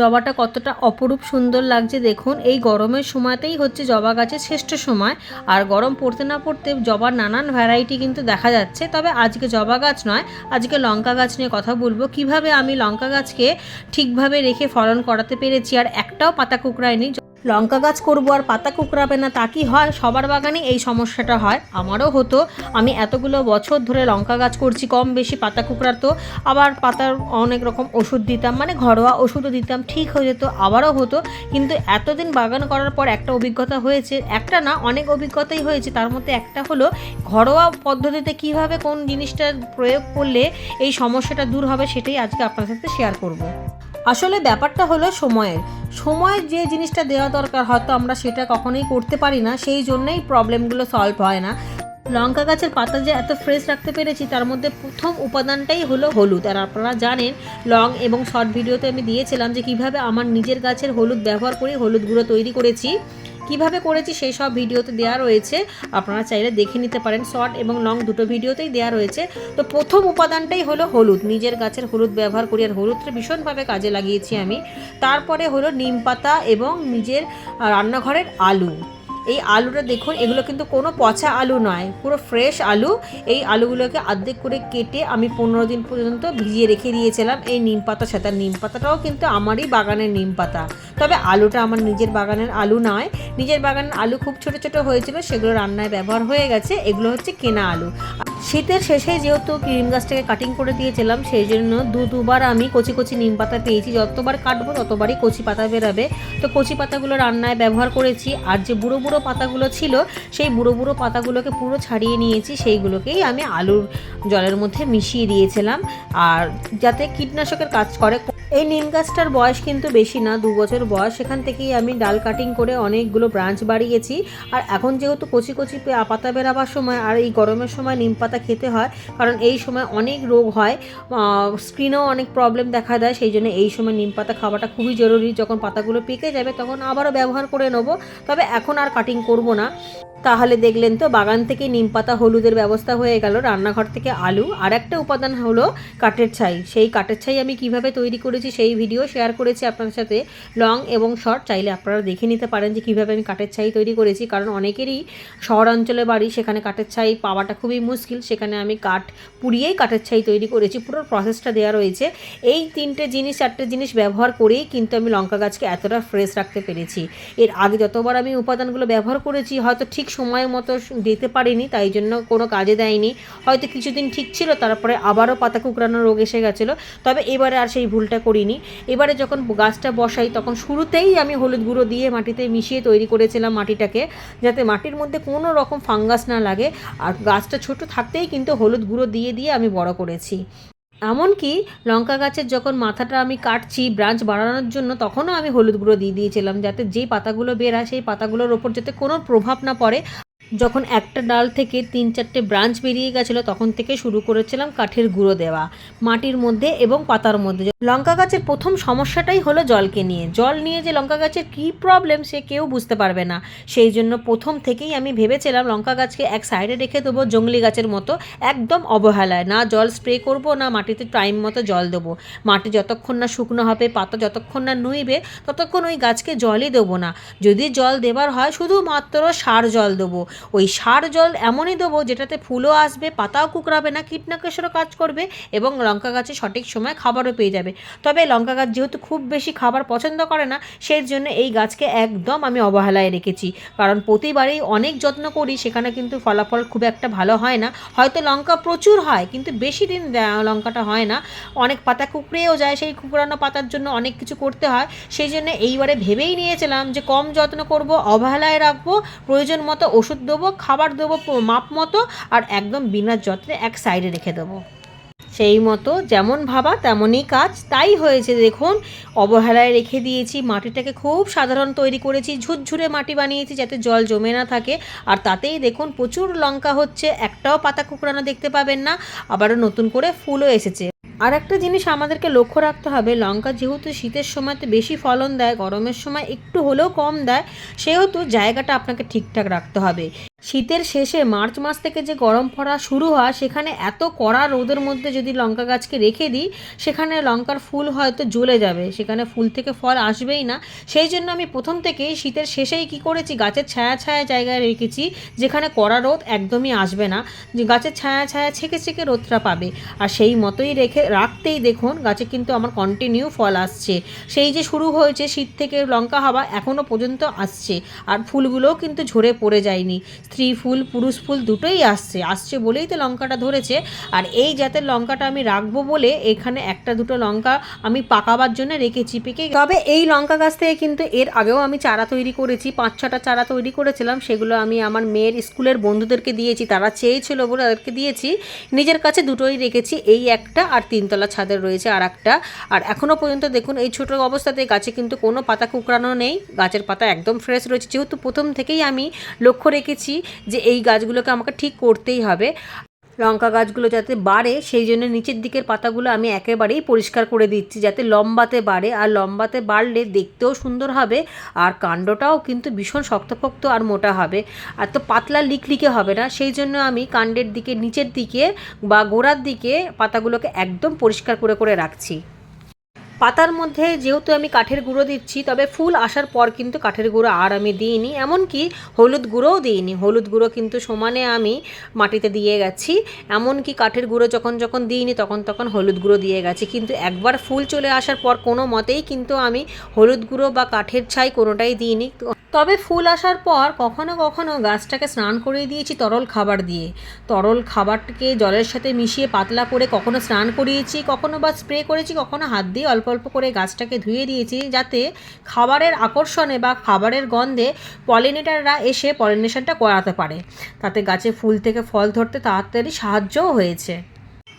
জবাটা কতটা অপরূপ সুন্দর লাগছে দেখুন। এই গরমের সময়তেই হচ্ছে জবা গাছের শ্রেষ্ঠ সময়। আর গরম পড়তে না পড়তে জবার নানান ভ্যারাইটি কিন্তু দেখা যাচ্ছে। তবে আজকে জবা গাছ নয়, আজকে লঙ্কা গাছ নিয়ে কথা বলব। কীভাবে আমি লঙ্কা গাছকে ঠিকভাবে রেখে ফলন করাতে পেরেছি? আর একটাও পাতা কুকড়ায়নি লঙ্কা গাছ করব আর পাতা কুকড়াবে না, তা কি হয়? সবার বাগানে এই সমস্যাটা হয়। আমারও হতো। আমি এতগুলো বছর ধরে লঙ্কা গাছ করছি, কম বেশি পাতা কুকড়াতো আবার পাতার অনেক রকম ওষুধ দিতাম মানে ঘরোয়া ওষুধও দিতাম, ঠিক হয়ে যেত, আবারও হতো। কিন্তু এতদিন বাগান করার পর একটা অভিজ্ঞতা হয়েছে। একটা না, অনেক অভিজ্ঞতাই হয়েছে। তার মধ্যে একটা হলো, ঘরোয়া পদ্ধতিতে কীভাবে কোন জিনিসটা প্রয়োগ করলে এই সমস্যাটা দূর হবে সেটাই আজকে আপনার সাথে শেয়ার করব। আসলে ব্যাপারটা হলো সময়ের। সময় যে জিনিসটা দেওয়া দরকার হয়তো আমরা সেটা কখনোই করতে পারি না, সেই জন্যই প্রবলেমগুলো সলভ হয় না। লঙ্কা গাছের পাতা যে এত ফ্রেশ রাখতে পেরেছি, তার মধ্যে প্রথম উপাদানটাই হলো হলুদ। আর আপনারা জানেন লং এবং শর্ট ভিডিওতে আমি দিয়েছিলাম যে কীভাবে আমার নিজের গাছের হলুদ ব্যবহার করে হলুদ গুঁড়ো তৈরি করেছি। কীভাবে করেছি সেই সব ভিডিওতে দেওয়া রয়েছে। আপনারা চাইলে দেখে নিতে পারেন, শর্ট এবং লং দুটো ভিডিওতেই দেওয়া রয়েছে। তো প্রথম উপাদানটাই হলো হলুদ। নিজের গাছের হলুদ ব্যবহার করি আর হলুদটা ভীষণভাবে কাজে লাগিয়েছি আমি। তারপরে হলো নিম পাতা এবং নিজের রান্নাঘরের আলু। এই আলুটা দেখুন, এগুলো কিন্তু কোনো পচা আলু নয়, পুরো ফ্রেশ আলু। এই আলুগুলোকে আর্ধেক করে কেটে আমি পনেরো দিন পর্যন্ত ভিজিয়ে রেখে দিয়েছিলাম। এই নিম পাতার সাথে নিম পাতাটাও কিন্তু আমারই বাগানের নিম পাতা। তবে আলুটা আমার নিজের বাগানের আলু নয়। নিজের বাগানের আলু খুব ছোট ছোট হয়েছিল, সেগুলো রান্নায় ব্যবহার হয়ে গেছে। এগুলো হচ্ছে কেনা আলু। শীতের শেষে যেহেতু নিম গাছটাকে কাটিং করে দিয়েছিলাম, সেই জন্য দু দুবার আমি কচি কচি নিম পাতা পেয়েছি যতবার কাটবো ততবারই কচি পাতা বেরাবে। তো কচি পাতাগুলো রান্নায় ব্যবহার করেছি। আর যে বুড়ো বুড়ো পাতাগুলো ছিল, সেই বুড়ো বুড়ো পাতাগুলোকে পুরো ছাড়িয়ে নিয়েছি। সেইগুলোকেই আমি আলুর জলের মধ্যে মিশিয়ে দিয়েছিলাম। আর যাতে কীটনাশকের কাজ করে এই নিম গাছটার বয়স কিন্তু বেশি না, দু বছর বয়স। সেখান থেকেই আমি ডাল কাটিং করে অনেকগুলো ব্রাঞ্চ বাড়িয়েছি। আর এখন যেহেতু কচি কচি পাতা বেরাবার সময়, আর এই গরমের সময় নিম পাতা খেতে হয়, কারণ এই সময় অনেক রোগ হয় স্ক্রিনেও অনেক প্রবলেম দেখা দেয়, সেই জন্য এই সময় নিম পাতা খাওয়াটা খুবই জরুরি। যখন পাতাগুলো পেকে যাবে, তখন আবারও ব্যবহার করে নেব। তবে এখন আর কাটিং করব না। তাহলে দেখলেন তো, বাগান থেকে নিম পাতা, হলুদের ব্যবস্থা হয়ে গেল। রান্নাঘর থেকে আলু। আর একটা উপাদান হলো কাঠের ছাই। সেই কাঠের ছাই আমি কীভাবে তৈরি করেছি সেই ভিডিও শেয়ার করেছি আপনার সাথে। লং এবং শর্ট, চাইলে আপনারা দেখে নিতে পারেন যে কীভাবে আমি কাঠের ছাই তৈরি করেছি। কারণ অনেকেরই শহরাঞ্চলে বাড়ি, সেখানে কাঠের ছাই পাওয়াটা খুবই মুশকিল। সেখানে আমি কাঠ পুড়িয়েই কাঠের ছাই তৈরি করেছি। পুরো প্রসেসটা দেওয়া রয়েছে। এই তিনটে জিনিস, চারটে জিনিস ব্যবহার করেই কিন্তু আমি লঙ্কা গাছকে এতটা ফ্রেশ রাখতে পেরেছি। এর আগে যতবার আমি উপাদানগুলো ব্যবহার করেছি, হয়তো ঠিক সময় মতো দিতে পারিনি, তাই জন্য কোনো কাজে দেয়নি। হয়তো কিছুদিন ঠিক ছিল, তারপরে আবারও পাতা কুকড়ানো রোগ এসে গেছিল। তবে এবারে আর সেই ভুলটা করিনি। এবারে যখন গাছটা বসাই, তখন শুরুতেই আমি হলুদ গুঁড়ো দিয়ে মাটিতে মিশিয়ে তৈরি করেছিলাম মাটিটাকে, যাতে মাটির মধ্যে কোনো রকম ফাঙ্গাস না লাগে। আর গাছটা ছোট থাকতেই কিন্তু হলুদ গুঁড়ো দিয়ে দিয়ে আমি বড় করেছি। এমনকি লঙ্কা গাছের যখন মাথাটা আমি কাটছি ব্রাঞ্চ বাড়ানোর জন্য তখনও আমি হলুদ গুঁড়ো দিয়ে দিয়েছিলাম, যাতে যে পাতাগুলো বের হয়, সেই পাতাগুলোর ওপর যাতে কোনো প্রভাব না পড়ে। যখন একটা ডাল থেকে তিন চারটে ব্রাঞ্চ বেরিয়ে গেছিল, তখন থেকে শুরু করেছিলাম কাঠের গুঁড়ো দেওয়া, মাটির মধ্যে এবং পাতার মধ্যে। লঙ্কা গাছের প্রথম সমস্যাটাই হলো জলকে নিয়ে। জল নিয়ে যে লঙ্কা গাছের কী প্রবলেম সে কেউ বুঝতে পারবে না। সেই জন্য প্রথম থেকেই আমি ভেবেছিলাম লঙ্কা গাছকে এক সাইডে রেখে দেবো জঙ্গলি গাছের মতো, একদম অবহেলায়। না জল স্প্রে করব, না মাটিতে টাইম মতো জল দেবো। মাটি যতক্ষণ না শুকনো হবে, পাতা যতক্ষণ না নুইবে, ততক্ষণ ওই গাছকে জলই দেবো না। যদি জল দেবার হয়, শুধুমাত্র সার জল দেবো। ওই সার জল এমনই দেবো যেটাতে ফুলও আসবে, পাতাও কুকড়াবে না, কীটনাশকেরও কাজ করবে এবং লঙ্কা গাছে সঠিক সময় খাবারও পেয়ে যাবে। তবে লঙ্কা গাছ যেহেতু খুব বেশি খাবার পছন্দ করে না, সেই জন্য এই গাছকে একদম আমি অবহেলায় রেখেছি। কারণ প্রতিবারেই অনেক যত্ন করি, সেখানে কিন্তু ফলাফল খুব একটা ভালো হয় না। হয়তো লঙ্কা প্রচুর হয়, কিন্তু বেশি দিন লঙ্কাটা হয় না। অনেক পাতা কুকড়েও যায়, সেই কুকড়ানো পাতার জন্য অনেক কিছু করতে হয়। সেই জন্য এইবারে ভেবেই নিয়েছিলাম যে কম যত্ন করব, অবহেলায় রাখব, প্রয়োজন মতো ওষুধ দেবো, খাবার দেবো মাপ মতো আর একদম বিনা যত্নে এক সাইডে রেখে দেবো। সেই মতো যেমন ভাবা তেমনই কাজ। তাই হয়েছে দেখুন, অবহেলায় রেখে দিয়েছি, মাটিটাকে খুব সাধারণ তৈরি করেছি, ঝুরঝুরে মাটি বানিয়েছি যাতে জল জমে না থাকে। আর তাতেই দেখুন প্রচুর লঙ্কা হচ্ছে, একটাও পাতা কুকড়ানো দেখতে পাবেন না। আবারও নতুন করে ফুলও এসেছে। আর একটা জিনিস আমাদেরকে লক্ষ্য রাখতে হবে, লঙ্কা যেহেতু শীতের সময়তে বেশি ফলন দেয়, গরমের সময় একটু হলেও কম দেয়, সেহেতু জায়গাটা আপনাকে ঠিকঠাক রাখতে হবে। শীতের শেষে মার্চ মাস থেকে যে গরম পড়া শুরু হয়, সেখানে এত কড়া রোদের মধ্যে যদি লঙ্কা গাছকে রেখে দিই, সেখানে লঙ্কার ফুল হয়তো জ্বলে যাবে, সেখানে ফুল থেকে ফল আসবেই না। সেই জন্য আমি প্রথম থেকেই শীতের শেষেই কি করেছি, গাছের ছায়া ছায়া জায়গায় রেখেছি, যেখানে কড়া রোদ একদমই আসবে না। যে গাছের ছায়া ছায়া ছেঁকে ছেঁকে রোদটা পাবে। আর সেই মতোই রেখে রাখতেই দেখুন, গাছে কিন্তু আমার কন্টিনিউ ফল আসছে। সেই যে শুরু হয়েছে, শীত থেকে লঙ্কা হাওয়া এখনও পর্যন্ত আসছে। আর ফুলগুলোও কিন্তু ঝরে পড়ে যায়নি। স্ত্রী, ফুল, পুরুষ, ফুল দুটোই আসছে। আসছে বলেই তো লঙ্কাটা ধরেছে। আর এই জাতের লঙ্কাটা আমি রাখব বলে এখানে একটা দুটো লঙ্কা আমি পাকাবার জন্য রেখেছি পেকে। তবে এই লঙ্কা গাছ থেকে কিন্তু এর আগেও আমি চারা তৈরি করেছি, পাঁচ ছটা চারা তৈরি করেছিলাম। সেগুলো আমি আমার মেয়ের স্কুলের বন্ধুদেরকে দিয়েছি, তারা চেয়েছিল বলে তাদেরকে দিয়েছি। নিজের কাছে দুটোই রেখেছি, এই একটা আর তিনতলা ছাদের রয়েছে আর একটা। আর এখনও পর্যন্ত দেখুন, এই ছোটো অবস্থাতে গাছে কিন্তু কোনো পাতা কুকড়ানো নেই। গাছের পাতা একদম ফ্রেশ রয়েছে। যেহেতু প্রথম থেকেই আমি লক্ষ্য রেখেছি যে এই গাছগুলোকে আমাকে ঠিক করতেই হবে। লঙ্কা গাছগুলো যাতে বাড়ে, সেই জন্য নিচের দিকের পাতাগুলো আমি একেবারেই পরিষ্কার করে দিচ্ছি যাতে লম্বাতে বাড়ে। আর লম্বাতে বাড়লে দেখতেও সুন্দর হবে, আর কাণ্ডটাও কিন্তু ভীষণ শক্তপোক্ত আর মোটা হবে। আর তো পাতলা লিকলিকে হবে না, সেই জন্য আমি কাণ্ডের দিকে, নিচের দিকে বা গোড়ার দিকে পাতাগুলোকে একদম পরিষ্কার করে করে রাখছি। পাতার মধ্যে যেহেতু আমি কাঠের গুঁড়ো দিচ্ছি, তবে ফুল আসার পর কিন্তু কাঠের গুঁড়ো আর আমি দিইনি। এমনকি হলুদ গুঁড়োও দিইনি। হলুদ গুঁড়ো কিন্তু সমানে আমি মাটিতে দিয়ে গেছি। এমনকি কাঠের গুঁড়ো যখন যখন দিইনি, তখন তখন হলুদ গুঁড়ো দিয়ে গেছি। কিন্তু একবার ফুল চলে আসার পর কোনো মতেই কিন্তু আমি হলুদ গুঁড়ো বা কাঠের ছাই কোনোটাই দিইনি। তবে ফুল আসার পর কখনো কখনো গাছটাকে স্নান করিয়ে দিয়েছি তরল খাবার দিয়ে। তরল খাবারটাকে জলের সাথে মিশিয়ে পাতলা করে কখনো স্নান করিয়েছি, কখনো বা স্প্রে করেছি, কখনো হাত দিয়ে অল্প অল্প করে গাছটাকে ধুয়ে দিয়েছি যাতে খাবারের আকর্ষণে বা খাবারের গন্ধে পলিনেটাররা এসে পলিনেশনটা করাতে পারে। তাতে গাছে ফুল থেকে ফল ধরতে তাড়াতাড়ি সাহায্যও হয়েছে।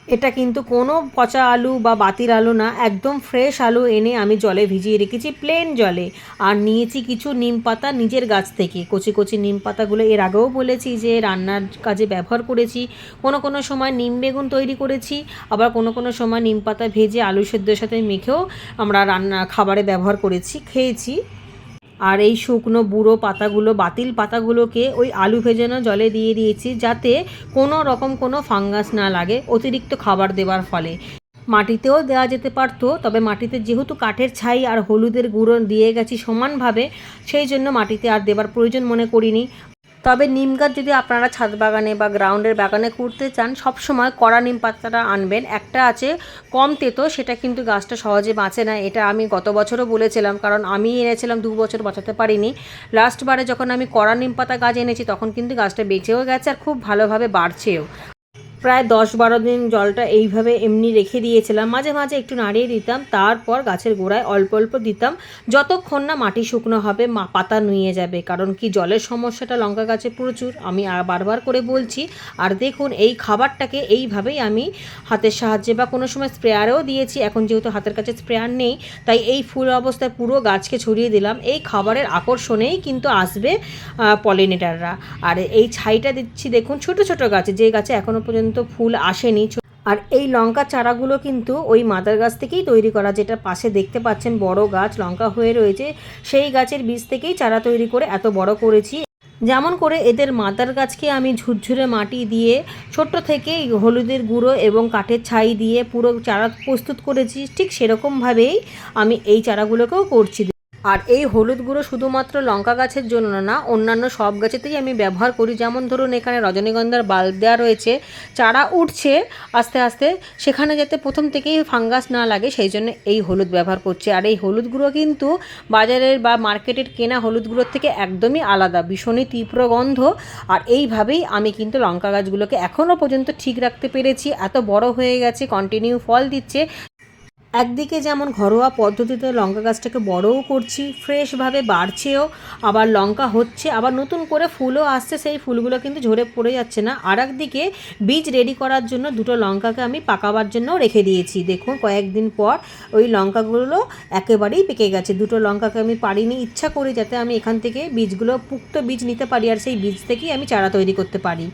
এটা কিন্তু কোনো পচা আলু বা বাতির আলু না, একদম ফ্রেশ আলু এনে আমি জলে ভিজিয়ে রেখেছি প্লেন জলে। আর নিয়েছি কিছু নিম পাতা নিজের গাছ থেকে। কচি কচি নিম পাতাগুলো এর আগেও বলেছি যে রান্নার কাজে ব্যবহার করেছি। কোনো কোনো সময় নিম বেগুন তৈরি করেছি, আবার কোনো কোনো সময় নিম পাতা ভেজে আলু সেদ্ধের সাথে মেখেও আমরা রান্না, খাবারে ব্যবহার করেছি, খেয়েছি। আর এই শুকনো বুড়ো পাতাগুলো, বাতিল পাতাগুলোকে ওই আলু ভেজানো জলে দিয়ে দিয়েছি যাতে কোনো রকম কোনো ফাঙ্গাস না লাগে, অতিরিক্ত খাবার দেওয়ার ফলে। মাটিতেও দেওয়া যেতে পারতো, তবে মাটিতে যেহেতু কাঠের ছাই আর হলুদের গুঁড়ো দিয়ে গেছি সমানভাবে, সেই জন্য মাটিতে আর দেবার প্রয়োজন মনে করিনি। তবে নিম গাছ যদি আপনারা ছাদ বাগানে বা গ্রাউন্ডের বাগানে করতে চান, সবসময় কড়া নিম পাতাটা আনবেন। একটা আছে কম তেতো, সেটা কিন্তু গাছটা সহজে বাঁচে না, এটা আমি গত বছরও বলেছিলাম, কারণ আমি এনেছিলাম দু বছর বাঁচাতে পারিনি। লাস্টবারে যখন আমি কড়া নিম পাতা গাছ এনেছি, তখন কিন্তু গাছটা বেঁচেও গেছে আর খুব ভালোভাবে বাড়ছেও। প্রায় দশ বারো দিন জলটা এইভাবে এমনি রেখে দিয়েছিলাম। মাঝে মাঝে একটু নাড়িয়ে দিতাম, তারপর গাছের গোড়ায় অল্প অল্প দিতাম। যতক্ষণ না মাটি শুকনো হবে, মা পাতা নুয়ে যাবে। কারণ কি, জলের সমস্যাটা লঙ্কা গাছে প্রচুর। আমি আর বারবার করে বলছি, আর দেখুন, এই খাবারটাকে এইভাবেই আমি হাতের সাহায্যে বা কোনো সময় স্প্রেয়ারেও দিয়েছি। এখন যেহেতু হাতের কাছে স্প্রেয়ার নেই, তাই এই ফুল অবস্থায় পুরো গাছকে ছড়িয়ে দিলাম। এই খাবারের আকর্ষণেই কিন্তু আসবে পলিনেটাররা। আর এই ছাইটা দিচ্ছি, দেখুন, ছোট ছোট গাছে। যে গাছে এখনও পর্যন্ত ফুল আসেনি। আর এই লঙ্কা চারাগুলো কিন্তু ওই মাদার গাছ থেকেই তৈরি করা, যেটা পাশে দেখতে পাচ্ছেন বড় গাছ, লঙ্কা হয়ে রয়েছে। সেই গাছের বীজ থেকেই চারা তৈরি করে এত বড় করেছি। যেমন করে এদের মাদার গাছকে আমি ঝুরঝুরে মাটি দিয়ে ছোট্ট থেকেই হলুদের গুঁড়ো এবং কাঠের ছাই দিয়ে পুরো চারা প্রস্তুত করেছি। ঠিক সেরকমভাবেই আমি এই চারাগুলোকেও করছি। আর এই হলুদ গুঁড়ো শুধুমাত্র লঙ্কা গাছের জন্য না অন্যান্য সব গাছেতেই আমি ব্যবহার করি। যেমন ধরুন, এখানে রজনীগন্ধার বাল্ব দেওয়া রয়েছে, চারা উঠছে আস্তে আস্তে, সেখানে যাতে প্রথম থেকেই ফাঙ্গাস না লাগে, সেই জন্য এই হলুদ ব্যবহার করছি। আর এই হলুদ গুঁড়ো কিন্তু বাজারের বা মার্কেটের কেনা হলুদ গুঁড়োর থেকে একদমই আলাদা, ভীষণই তীব্র গন্ধ। আর এইভাবেই আমি কিন্তু লঙ্কা গাছগুলোকে এখনও পর্যন্ত ঠিক রাখতে পেরেছি। এত বড় হয়ে গেছে কন্টিনিউ ফল দিচ্ছে। একদিকে যেমন ঘরোয়া পদ্ধতিতে লঙ্কা গাছটাকে বড়ও করছি, ফ্রেশভাবে বাড়ছেও, আবার লঙ্কা হচ্ছে, আবার নতুন করে ফুলও আসছে, সেই ফুলগুলো কিন্তু ঝরে পড়ে যাচ্ছে না। আর একদিকে বীজ রেডি করার জন্য দুটো লঙ্কাকে আমি পাকাবার জন্য রেখে দিয়েছি। দেখুন, কয়েকদিন পর ওই লঙ্কাগুলো একেবারেই পেকে গেছে। দুটো লঙ্কাকে আমি পারিনি, ইচ্ছা করি যাতে আমি এখান থেকে বীজগুলো, পুক্ত বীজ নিতে পারি আর সেই বীজ থেকেই আমি চারা তৈরি করতে পারি।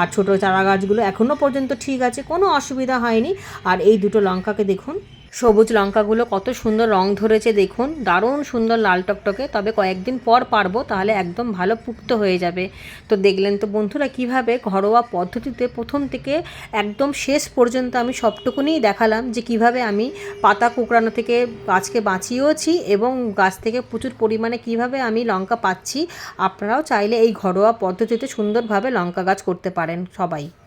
আর ছোটো চারা গাছগুলো এখনও পর্যন্ত ঠিক আছে, কোনো অসুবিধা হয়নি। আর এই দুটো লঙ্কাকে দেখুন সবুজ লঙ্কাগুলো কত সুন্দর রং ধরেছে দেখুন। দারুণ সুন্দর লাল টকটকে। তবে কয়েকদিন পর পারব, তাহলে একদম ভালো পুক্ত হয়ে যাবে। তো দেখলেন তো বন্ধুরা, কীভাবে ঘরোয়া পদ্ধতিতে প্রথম থেকে একদম শেষ পর্যন্ত আমি সবটুকুনিই দেখালাম যে কীভাবে আমি পাতা কুকড়ানো থেকে গাছকে বাঁচিয়েওছি এবং গাছ থেকে প্রচুর পরিমাণে কীভাবে আমি লঙ্কা পাচ্ছি। আপনারাও চাইলে এই ঘরোয়া পদ্ধতিতে সুন্দরভাবে লঙ্কা গাছ করতে পারেন সবাই।